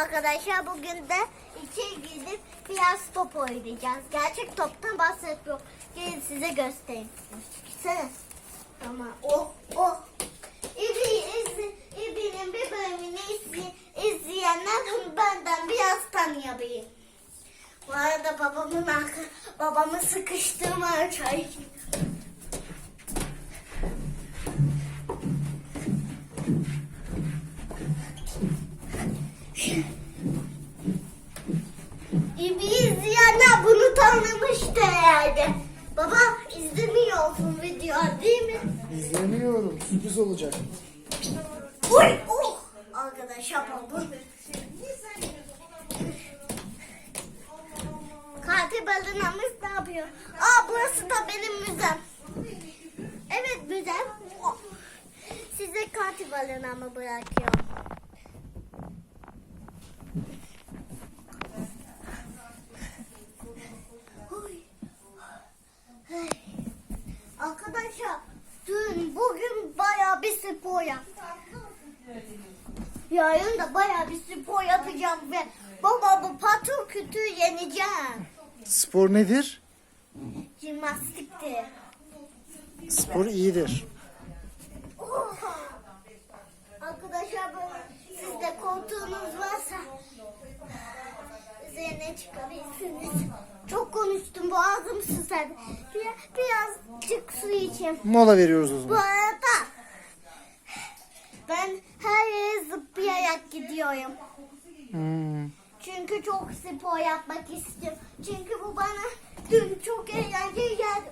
Arkadaşlar bugün de içeri gidip biraz top oynayacağız. Gerçek toptan bahsetmiyorum. Gelin size göstereyim. Gitsene. Tamam. Oh oh. İbi, izli, İbi'nin bir bölümünü izli, izleyenler benden biraz tanıyabilir. Bu arada babamın arka, babamı sıkıştırma çay. İbi izleyenler bunu tanımıştı herhalde. Baba izlemiyorsun video değil mi? İzlemiyorum. Sürpriz olacak. Uy, oh! Arkadaşlar oldu. Katil balınamız ne yapıyor? Aa burası da benim müzem. Evet müzem. Size katil balınamı bırakıyorum. Arkadaşlar dün bugün bayağı bir spor yaptım. Yarın da bayağı bir spor yapacağım ve baba bu patron kütüğü yeneceğim. Spor nedir? Jimnastikti. Spor iyidir. Oha! Arkadaşlar böyle sizde koltuğunuz varsa üzerine çıkabilirsiniz. Boğazım susadı. Biraz, birazcık su içeyim. Mola veriyoruz o Bu zaman. arada ben her yere zıplayarak gidiyorum. Hmm. Çünkü çok spor yapmak istiyorum. Çünkü bu bana dün çok eğlenceli geldi.